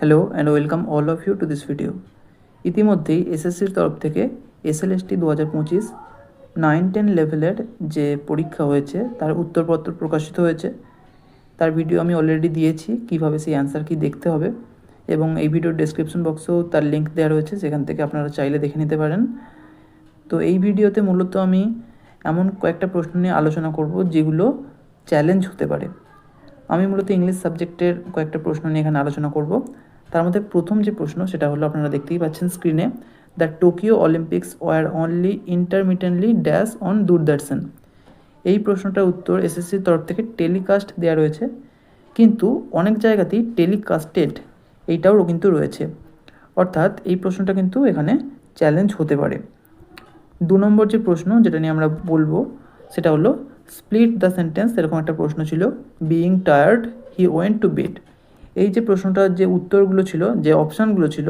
Hello and welcome all of you to this video ইতিমধ্যেই এসএসসির তরফ থেকে এসএলএসটি দু হাজার পঁচিশ নাইন টেন লেভেলের যে পরীক্ষা হয়েছে, তার উত্তরপত্র প্রকাশিত হয়েছে। তার ভিডিও আমি অলরেডি দিয়েছি, কীভাবে সেই অ্যান্সার কি দেখতে হবে। এবং এই ভিডিওর ডেসক্রিপশন বক্সেও তার লিঙ্ক দেওয়া রয়েছে, সেখান থেকে আপনারা চাইলে দেখে নিতে পারেন। তো এই ভিডিওতে মূলত আমি এমন কয়েকটা প্রশ্ন নিয়ে আলোচনা করব, যেগুলো চ্যালেঞ্জ হতে পারে। আমি মূলত ইংলিশ সাবজেক্টের কয়েকটা প্রশ্ন নিয়ে এখানে আলোচনা করব। তার মধ্যে প্রথম যে প্রশ্ন, সেটা হলো আপনারা দেখতেই পাচ্ছেন স্ক্রিনে the Tokyo Olympics were only intermittently dash on Doordarshan এই প্রশ্নটার উত্তর এসএসসির তরফ থেকে টেলিকাস্ট দেওয়া রয়েছে। কিন্তু অনেক জায়গাতেই টেলিকাস্টেড এইটাও কিন্তু রয়েছে। অর্থাৎ এই প্রশ্নটা কিন্তু এখানে চ্যালেঞ্জ হতে পারে। দু নম্বর যে প্রশ্ন, যেটা নিয়ে আমরা বলব, সেটা হলো স্প্লিট দ্য সেন্টেন্স, এরকম একটা প্রশ্ন ছিল being tired he went to bed এই যে প্রশ্নটার যে উত্তরগুলো ছিল, যে অপশানগুলো ছিল,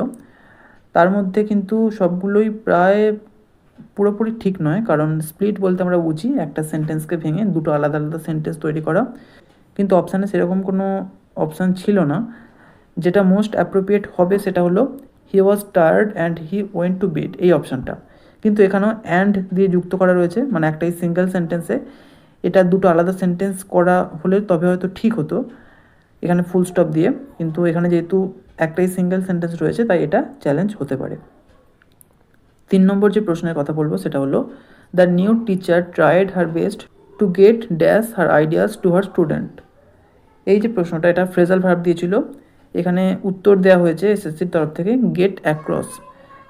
তার মধ্যে কিন্তু সবগুলোই প্রায় পুরোপুরি ঠিক নয়, কারণ স্প্লিট বলতে আমরা বুঝি, একটা সেন্টেন্সকে ভেঙে দুটো আলাদা আলাদা সেন্টেন্স তৈরি করা। কিন্তু অপশানে সেরকম কোনো অপশান ছিল না। যেটা মোস্ট অ্যাপ্রোপ্রিয়েট হবে সেটা হলো he was tired and he went to bed এই অপশানটা। কিন্তু এখানেও অ্যান্ড দিয়ে যুক্ত করা রয়েছে মানে একটাই সিঙ্গেল সেন্টেন্সে এটা দুটো আলাদা সেন্টেন্স করা হলে তবে হয়তো ঠিক হতো। এখানে ফুল স্টপ দিয়ে। কিন্তু এখানে যেহেতু একটাই সিঙ্গেল সেন্টেন্স রয়েছে, তাই এটা চ্যালেঞ্জ হতে পারে। তিন নম্বর যে প্রশ্নের কথা বলব, সেটা হলো the new teacher tried her best to get dash her ideas to her student এই যে প্রশ্নটা, এটা ফ্রেজাল ভার্ব দিয়েছিল। এখানে উত্তর দেওয়া হয়েছে এসএসসির তরফ থেকে গেট অ্যাক্রস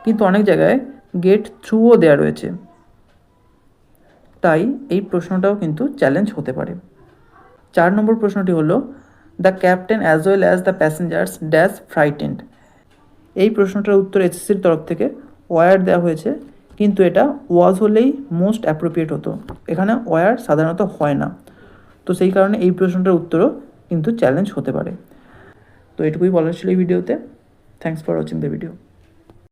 কিন্তু অনেক জায়গায় গেট থ্রুও দেওয়া রয়েছে। তাই এই প্রশ্নটাও কিন্তু চ্যালেঞ্জ হতে পারে। চার নম্বর প্রশ্নটি হলো the captain as well as the passengers dash frightened এই প্রশ্নটার উত্তর এসএসসির তরফ থেকে ওয়ার দেওয়া হয়েছে, কিন্তু এটা ওয়াজ হলেই মোস্ট অ্যাপ্রোপ্রিয়েট হতো। এখানে ওয়ার সাধারণত হয় না। তো সেই কারণে এই প্রশ্নটার উত্তরও কিন্তু চ্যালেঞ্জ হতে পারে। তো এটুকুই বলার ছিল এই ভিডিওতে। Thanks for watching the video